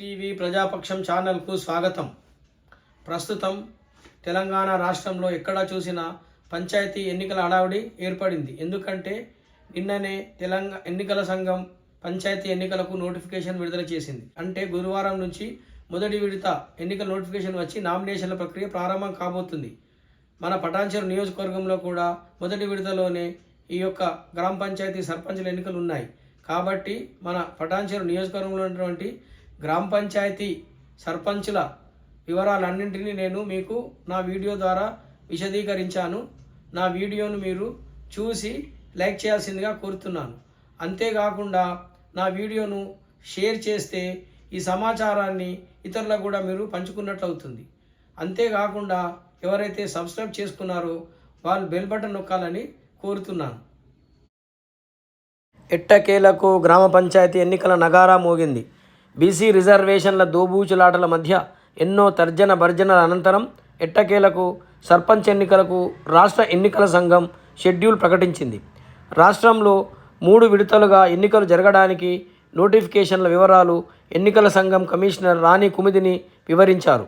ETV ప్రజాపక్షం ఛానల్కు స్వాగతం. ప్రస్తుతం తెలంగాణ రాష్ట్రంలో ఎక్కడ చూసినా పంచాయతీ ఎన్నికల హడావుడి ఏర్పడింది. ఎందుకంటే నిన్ననే తెలంగాణ ఎన్నికల సంఘం పంచాయతీ ఎన్నికలకు నోటిఫికేషన్ విడుదల చేసింది. అంటే గురువారం నుంచి మొదటి విడత ఎన్నికల నోటిఫికేషన్ వచ్చి నామినేషన్ల ప్రక్రియ ప్రారంభం కాబోతుంది. మన పటాన్చెరు నియోజకవర్గంలో కూడా మొదటి విడతలోనే ఈ యొక్క గ్రామ పంచాయతీ సర్పంచుల ఎన్నికలు ఉన్నాయి. కాబట్టి మన పటాన్చెరు నియోజకవర్గంలో ఉన్నటువంటి గ్రామ పంచాయతీ సర్పంచుల వివరాలన్నింటినీ నేను మీకు నా వీడియో ద్వారా విశదీకరించాను. నా వీడియోను మీరు చూసి లైక్ చేయాల్సిందిగా కోరుతున్నాను. అంతేకాకుండా నా వీడియోను షేర్ చేస్తే ఈ సమాచారాన్ని ఇతరులకు కూడా మీరు పంచుకున్నట్లు అవుతుంది అంతేకాకుండా ఎవరైతే సబ్స్క్రైబ్ చేసుకున్నారో వాళ్ళు బెల్ బటన్ నొక్కాలని కోరుతున్నాను. ఎట్టకేలకు గ్రామ పంచాయతీ ఎన్నికల నగారా మోగింది. బీసీ రిజర్వేషన్ల దోబూచులాటల మధ్య ఎన్నో తర్జన భర్జనల అనంతరం ఎట్టకేలకు సర్పంచ్ ఎన్నికలకు రాష్ట్ర ఎన్నికల సంఘం షెడ్యూల్ ప్రకటించింది. రాష్ట్రంలో మూడు విడతలుగా ఎన్నికలు జరగడానికి నోటిఫికేషన్ల వివరాలు ఎన్నికల సంఘం కమిషనర్ రాణి కుమిదిని వివరించారు.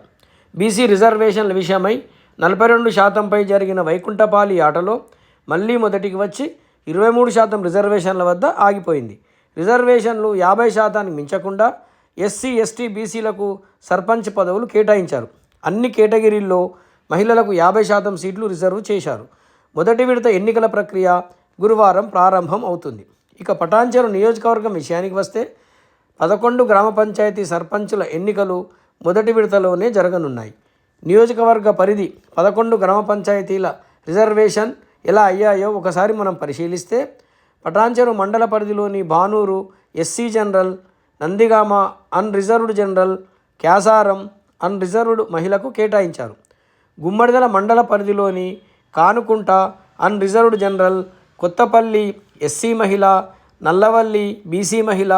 బీసీ రిజర్వేషన్ల విషయమై నలభై రెండు శాతంపై జరిగిన వైకుంఠపాలి ఆటలో మళ్ళీ మొదటికి వచ్చి ఇరవై మూడు శాతం రిజర్వేషన్ల వద్ద ఆగిపోయింది. రిజర్వేషన్లు యాభై శాతానికి మించకుండా ఎస్సీ ఎస్టీ బీసీలకు సర్పంచ్ పదవులు కేటాయించారు. అన్ని కేటగిరీల్లో మహిళలకు యాభై శాతం సీట్లు రిజర్వ్ చేశారు. మొదటి విడత ఎన్నికల ప్రక్రియ గురువారం ప్రారంభం అవుతుంది. ఇక పటాంచెరు నియోజకవర్గం విషయానికి వస్తే పదకొండు గ్రామ పంచాయతీ సర్పంచుల ఎన్నికలు మొదటి విడతలోనే జరగనున్నాయి. నియోజకవర్గ పరిధి పదకొండు గ్రామ పంచాయతీల రిజర్వేషన్ ఎలా అయ్యాయో ఒకసారి మనం పరిశీలిస్తే పటాంచెరు మండల పరిధిలోని Banur SC general Nandigama unreserved general Kyasaram unreserved మహిళకు కేటాయించారు. గుమ్మడిదల మండల పరిధిలోని Kanukunta unreserved general Kothapalli SC మహిళ నల్లవల్లి బీసీ మహిళ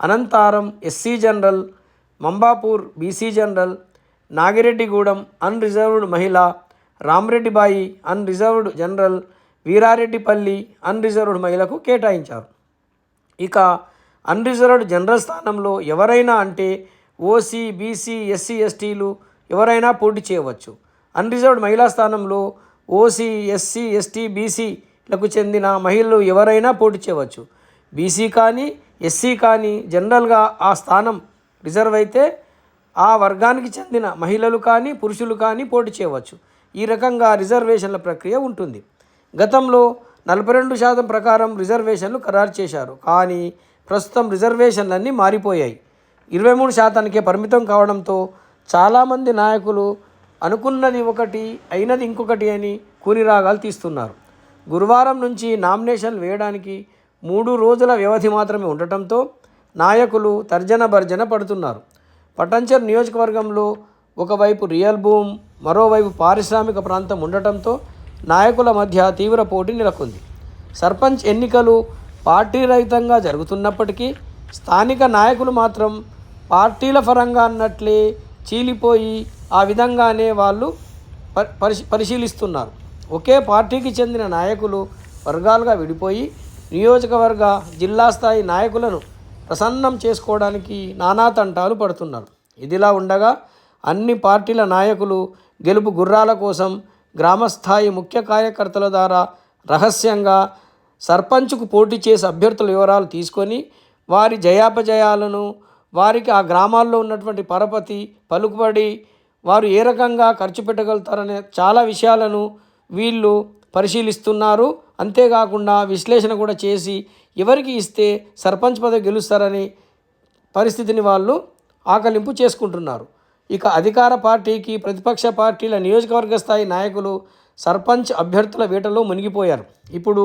Anantharam SC general Mambapur BC general Nagireddygudem unreserved మహిళ Ramareddybai unreserved general Veerareddypalli unreserved మహిళకు కేటాయించారు. ఇక అన్రిజర్వ్డ్ జనరల్ స్థానంలో ఎవరైనా అంటే ఓసీ బీసీ ఎస్సీ ఎస్టీలు ఎవరైనా పోటీ చేయవచ్చు. అన్రిజర్వ్డ్ మహిళా స్థానంలో ఓసీ ఎస్సీ ఎస్టీ బీసీలకు చెందిన మహిళలు ఎవరైనా పోటీ చేయవచ్చు. బీసీ కానీ ఎస్సీ కానీ జనరల్గా ఆ స్థానం రిజర్వ్ అయితే ఆ వర్గానికి చెందిన మహిళలు కానీ పురుషులు కానీ పోటీ చేయవచ్చు. ఈ రకంగా రిజర్వేషన్ల ప్రక్రియ ఉంటుంది. గతంలో నలభై రెండు శాతం ప్రకారం రిజర్వేషన్లు ఖరారు చేశారు. కానీ ప్రస్తుతం రిజర్వేషన్లన్నీ మారిపోయాయి. ఇరవై మూడు శాతానికే పరిమితం కావడంతో చాలామంది నాయకులు అనుకున్నది ఒకటి అయినది ఇంకొకటి అని కూనిరాగాలు తీస్తున్నారు. గురువారం నుంచి నామినేషన్లు వేయడానికి మూడు రోజుల వ్యవధి మాత్రమే ఉండటంతో నాయకులు తర్జన భర్జన పడుతున్నారు. పటంచర్ నియోజకవర్గంలో ఒకవైపు రియల్ భూమ్ మరోవైపు పారిశ్రామిక ప్రాంతం ఉండటంతో నాయకుల మధ్య తీవ్ర పోటీ నెలకొంది. సర్పంచ్ ఎన్నికలు పార్టీ రహితంగా జరుగుతున్నప్పటికీ స్థానిక నాయకులు మాత్రం పార్టీల పరంగా అన్నట్లే చీలిపోయి ఆ విధంగానే వాళ్ళు ప- పరిశీ పరిశీలిస్తున్నారు. ఒకే పార్టీకి చెందిన నాయకులు వర్గాలుగా విడిపోయి నియోజకవర్గ జిల్లా స్థాయి నాయకులను ప్రసన్నం చేసుకోవడానికి నానా తంటాలు పడుతున్నారు. ఇదిలా ఉండగా అన్ని పార్టీల నాయకులు గెలుపు గుర్రాల కోసం గ్రామస్థాయి ముఖ్య కార్యకర్తల ద్వారా రహస్యంగా సర్పంచ్కు పోటీ చేసే అభ్యర్థుల వివరాలు తీసుకొని వారి జయాపజయాలను వారికి ఆ గ్రామాల్లో ఉన్నటువంటి పరపతి పలుకుబడి వారు ఏ రకంగా ఖర్చు పెట్టగలుగుతారనే చాలా విషయాలను వీళ్ళు పరిశీలిస్తున్నారు. అంతేకాకుండా విశ్లేషణ కూడా చేసి ఎవరికి ఇస్తే సర్పంచ్ పదవి గెలుస్తారని పరిస్థితిని వాళ్ళు ఆకలింపు చేసుకుంటున్నారు. ఇక అధికార పార్టీకి ప్రతిపక్ష పార్టీల నియోజకవర్గ స్థాయి నాయకులు సర్పంచ్ అభ్యర్థుల వేటలో మునిగిపోయారు. ఇప్పుడు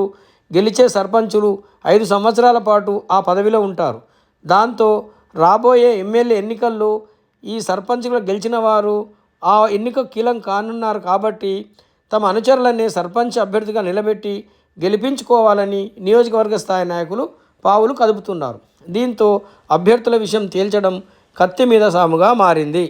గెలిచే సర్పంచులు ఐదు సంవత్సరాల పాటు ఆ పదవిలో ఉంటారు. దాంతో రాబోయే ఎమ్మెల్యే ఎన్నికల్లో ఈ సర్పంచ్గా గెలిచిన వారు ఆ ఎన్నిక కీలం కానున్నారు కాబట్టి తమ అనుచరులనే సర్పంచ్ అభ్యర్థిగా నిలబెట్టి గెలిపించుకోవాలని నియోజకవర్గ స్థాయి నాయకులు పావులు కదుపుతున్నారు. దీంతో అభ్యర్థుల విషయం తేల్చడం కత్తి మీద సాముగా మారింది.